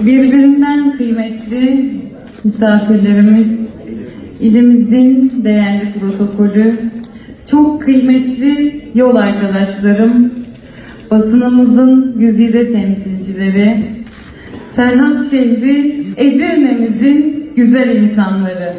Birbirinden kıymetli misafirlerimiz, ilimizin değerli protokolü, çok kıymetli yol arkadaşlarım, basınımızın güzide temsilcileri, Serhat şehri Edirne'mizin güzel insanları.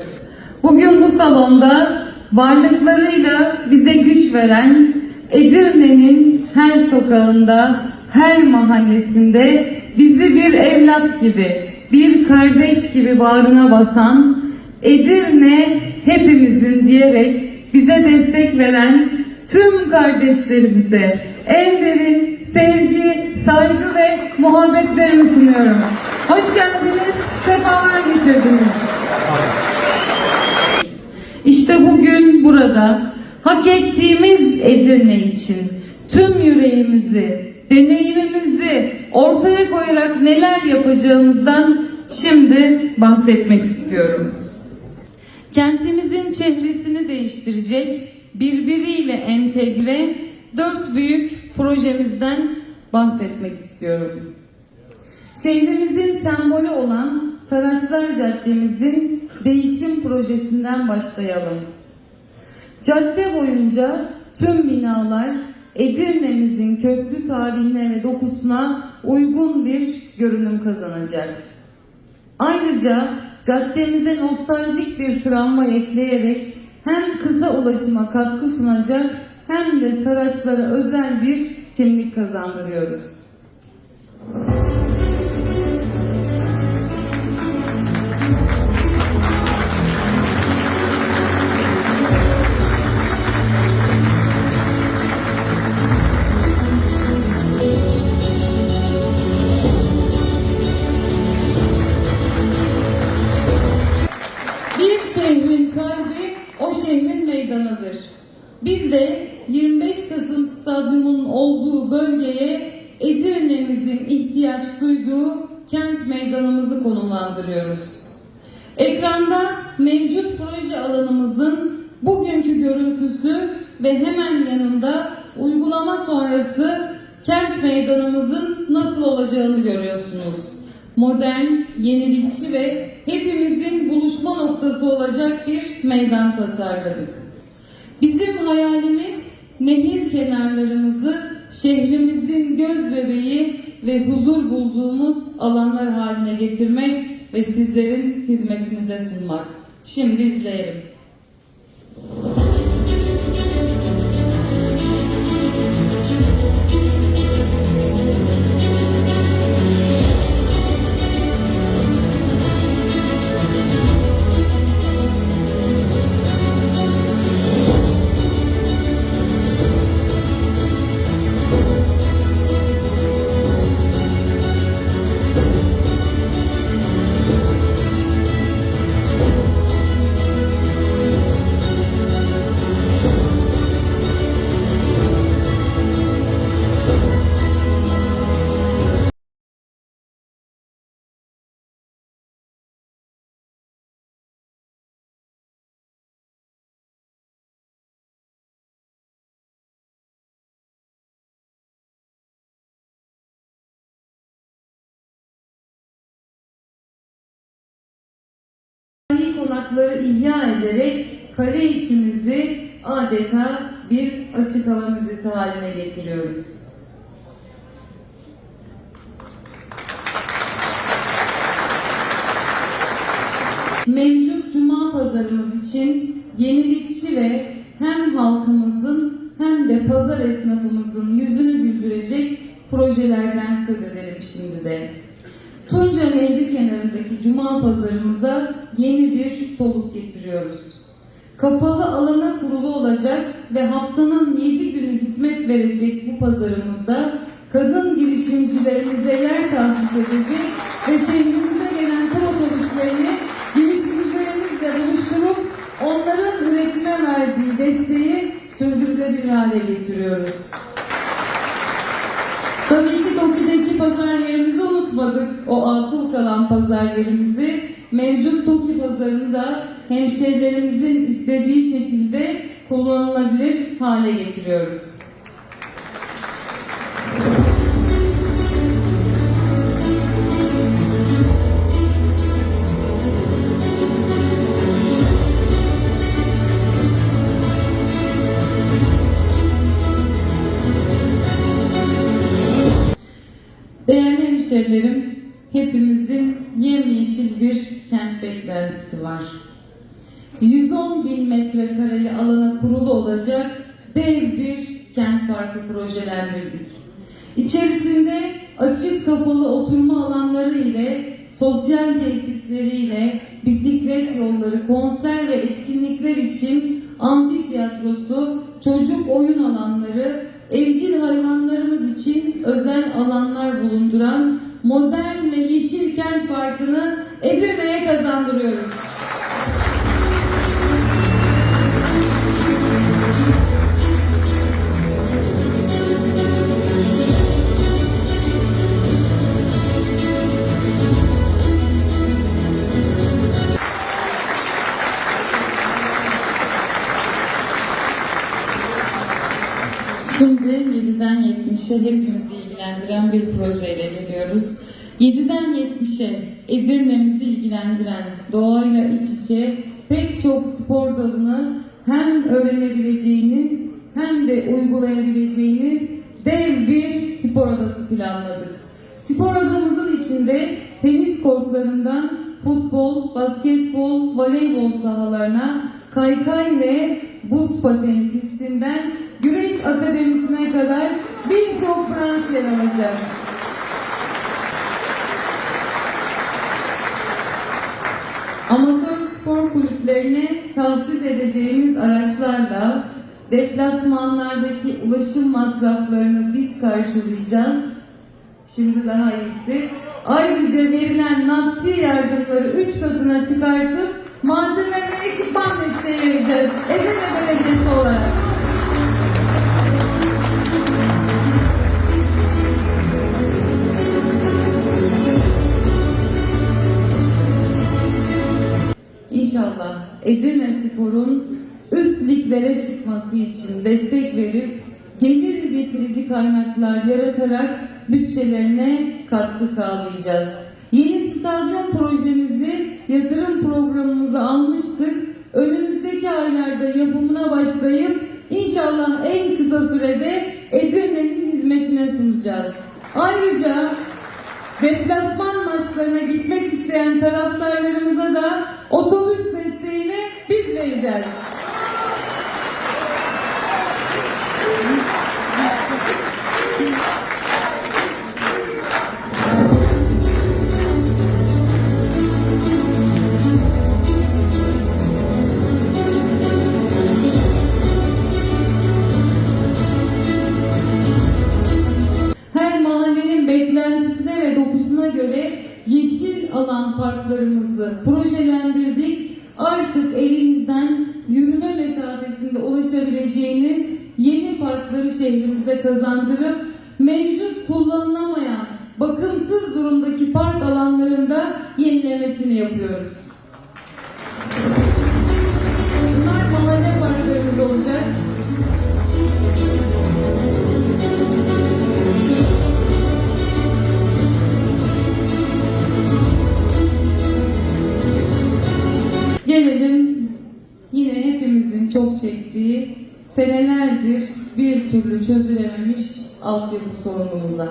Bugün bu salonda varlıklarıyla bize güç veren Edirne'nin her sokağında, her mahallesinde bizi bir evlat gibi, bir kardeş gibi bağrına basan Edirne hepimizin diyerek bize destek veren tüm kardeşlerimize en derin sevgi, saygı ve muhabbetlerimi sunuyorum. Hoş geldiniz, sefalar getirdiniz. İşte bugün burada hak ettiğimiz Edirne için tüm yüreğimizi, deneyimimizi ortaya koyarak neler yapacağımızdan şimdi bahsetmek istiyorum. Kentimizin çehresini değiştirecek, birbiriyle entegre dört büyük projemizden bahsetmek istiyorum. Şehrimizin sembolü olan Saraçlar Caddemizin değişim projesinden başlayalım. Cadde boyunca tüm binalar Edirne'mizin köklü tarihine ve dokusuna uygun bir görünüm kazanacak. Ayrıca caddemize nostaljik bir travma ekleyerek hem kısa ulaşıma katkı sunacak hem de Saraçlara özel bir kimlik kazandırıyoruz. Kasım Stadyumu'nun olduğu bölgeye Edirne'mizin ihtiyaç duyduğu kent meydanımızı konumlandırıyoruz. Ekranda mevcut proje alanımızın bugünkü görüntüsü ve hemen yanında uygulama sonrası kent meydanımızın nasıl olacağını görüyorsunuz. Modern, yenilikçi ve hepimizin buluşma noktası olacak bir meydan tasarladık. Bizim hayalimiz nehir kenarlarımızı şehrimizin göz bebeği ve huzur bulduğumuz alanlar haline getirmek ve sizlerin hizmetinize sunmak. Şimdi izleyelim. Tarihi konakları ihya ederek kale içimizi adeta bir açık hava müzesi haline getiriyoruz. Mevcut Cuma pazarımız için yenilikçi ve hem halkımızın hem de pazar esnafımızın yüzünü güldürecek projelerden söz edelim şimdi de. Tunca Nehri kenarındaki Cuma pazarımıza yeni bir soluk getiriyoruz. Kapalı alana kurulu olacak ve haftanın 7 günü hizmet verecek bu pazarımızda kadın girişimcilerimize yer tahsis edecek ve şehrimize gelen tur otobüslerini girişimcilerimizle buluşturup onların üretime verdiği desteği sürdürülebilir hale getiriyoruz. Tabii ki Toki'deki pazar yerimizi unutmadık o atıl kalan pazarlarımızı. Mevcut TOKİ pazarında hemşehrilerimizin istediği şekilde kullanılabilir hale getiriyoruz. Değerli hemşerilerim, hepimizin yemyeşil bir kent beklentisi var. 110 bin metrekareli alana kurulu olacak dev bir kent parkı projelendirdik. İçerisinde açık kapalı oturma alanları ile sosyal tesisleriyle bisiklet yolları, konser ve etkinlikler için amfiteyatrosu, çocuk oyun alanları, evcil hayvanlarımız için özel alanlar bulunduran modern ve yeşil kent parkını Edirne'ye kazandırıyoruz. 7'den 70'e hepimizi ilgilendiren bir projeyle geliyoruz. 7'den 70'e Edirne'mizi ilgilendiren doğayla iç içe pek çok spor dalını hem öğrenebileceğiniz hem de uygulayabileceğiniz dev bir spor adası planladık. Spor adamızın içinde tenis kortlarından futbol, basketbol, voleybol sahalarına, kaykay ve buz pateni pistinden güreş akademisine kadar yer alacak. Amatör spor kulüplerine tahsis edeceğimiz araçlarla deplasmanlardaki ulaşım masraflarını biz karşılayacağız. Şimdi daha iyisi. Ayrıca verilen nakdi yardımları üç katına çıkartıp malzeme ve ekipman desteği vereceğiz. Edirne Belediyesi olarak. İnşallah Edirne Spor'un üst liglere çıkması için destek verip gelir getirici kaynaklar yaratarak bütçelerine katkı sağlayacağız. Yeni stadyum projemizi yatırım programımıza almıştık. Önümüzdeki aylarda yapımına başlayıp inşallah en kısa sürede Edirne'nin hizmetine sunacağız. Ayrıca Deplasman maçlarına gitmek isteyen taraftarlarımıza da otobüs desteğini biz vereceğiz. Alan parklarımızı projelendirdik. Artık evinizden yürüme mesafesinde ulaşabileceğiniz yeni parkları şehrimize kazandırıp mevcut kullanılamayan bakımsız durumdaki park alanlarında yenilemesini yapıyoruz. Bunlar mahalle parklarımız olacak. Çok çektiği senelerdir bir türlü çözülememiş altyapı sorunumuza.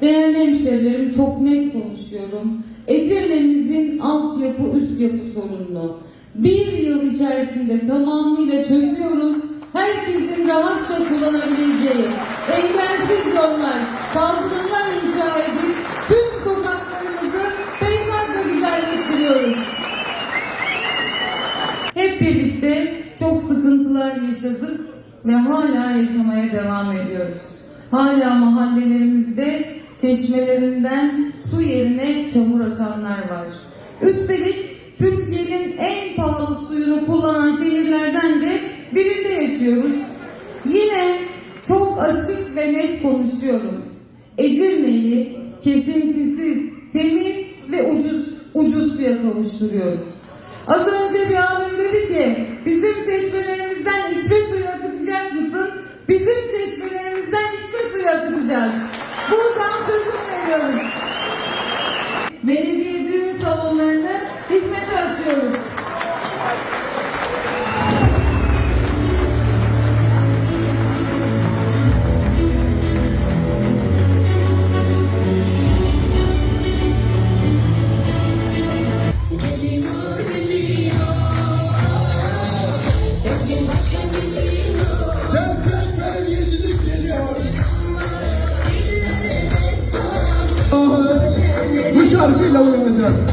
Değerli hemşerilerim çok net konuşuyorum. Edirne'mizin altyapı üst yapı sorununu bir yıl içerisinde tamamıyla çözüyoruz. Herkesin rahatça kullanabileceği engelsiz yollar, kaldırımlar inşa edip tüm sokaklarımızı peyzajla güzelleştiriyoruz. Hep birlikte çok sıkıntılar yaşadık ve hala yaşamaya devam ediyoruz. Hala mahallelerimizde çeşmelerinden su yerine çamur akanlar var. Üstelik Türkiye'nin en pahalı suyunu kullanan şehirlerden de birinde yaşıyoruz. Yine çok açık ve net konuşuyorum. Edirne'yi kesintisiz, temiz ve ucuz ucuz suya kavuşturuyoruz. Az önce bir abim dedi ki bizim çeşmelerimizden içme suyu akıtacak mısın? Bizim çeşmelerimizden içme suyu akıtacağız. Buradan sözünü veriyoruz. Belediye düğün salonlarını hizmete açıyoruz. 분들한테